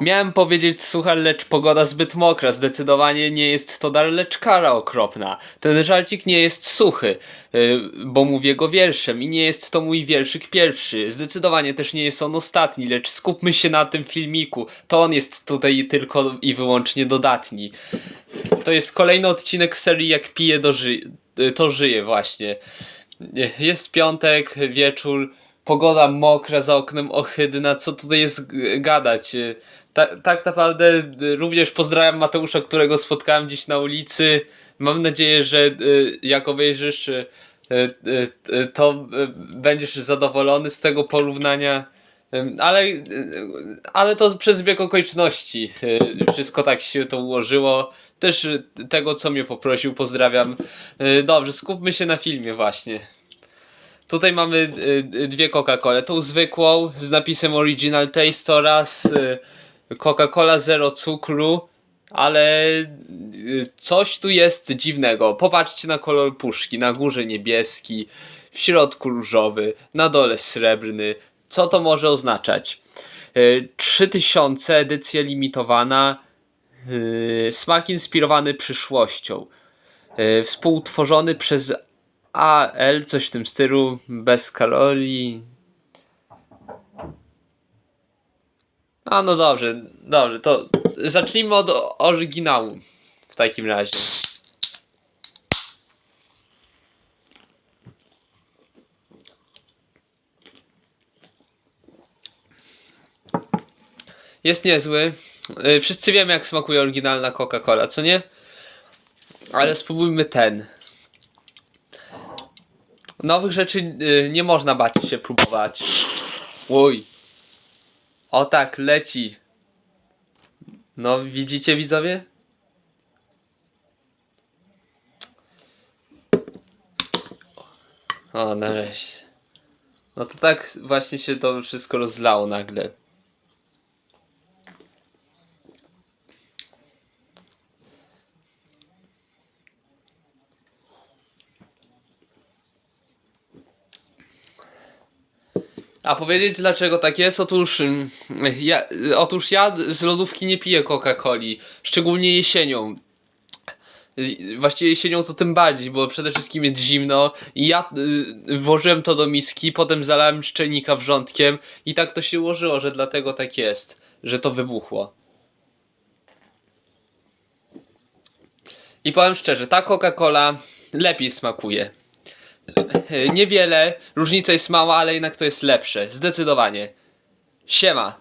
Miałem powiedzieć suchar, lecz pogoda zbyt mokra. Zdecydowanie nie jest to dar, lecz kara okropna. Ten żarcik nie jest suchy, yy, bo mówię go wierszem i nie jest to mój wierszyk pierwszy. Zdecydowanie też nie jest on ostatni, lecz skupmy się na tym filmiku. To on jest tutaj tylko i wyłącznie dodatni. To jest kolejny odcinek serii Jak piję, do ży- to żyje właśnie. Jest piątek, wieczór, pogoda mokra za oknem ohydna, co tutaj jest gadać? Ta, tak naprawdę y, również pozdrawiam Mateusza, którego spotkałem gdzieś na ulicy. Mam nadzieję, że y, jak obejrzysz, y, y, y, to y, będziesz zadowolony z tego porównania. Ale, y, ale to przez zbieg okoliczności. y, Wszystko tak się to ułożyło. Też y, tego, co mnie poprosił, pozdrawiam. Y, Dobrze, skupmy się na filmie właśnie. Tutaj mamy y, y, dwie Coca-Cole. Tą zwykłą z napisem Original Taste oraz y, Coca-Cola zero cukru, ale coś tu jest dziwnego. Popatrzcie na kolor puszki. Na górze niebieski, w środku różowy, na dole srebrny. Co to może oznaczać? Y, 3000 edycja limitowana. Smak inspirowany przyszłością. Współtworzony przez AL, coś w tym stylu, bez kalorii. A no dobrze, dobrze, to zacznijmy od oryginału w takim razie. Jest niezły. Y, Wszyscy wiemy jak smakuje oryginalna Coca-Cola, co nie? Ale spróbujmy ten. Nowych rzeczy y, nie można bać się próbować. Oj. O tak, leci. No, widzicie widzowie? O, nareszcie. No to tak właśnie się to wszystko rozlało nagle. A powiedzieć dlaczego tak jest? Otóż ym, ja, otóż ja z lodówki nie piję Coca-Coli, szczególnie jesienią. Właściwie jesienią to tym bardziej, bo przede wszystkim jest zimno i ja y, włożyłem to do miski, potem zalałem szczelnika wrzątkiem i tak to się ułożyło, że dlatego tak jest, że to wybuchło. I powiem szczerze, ta Coca-Cola lepiej smakuje. Niewiele, różnica jest mała, ale jednak to jest lepsze. Zdecydowanie. Siema.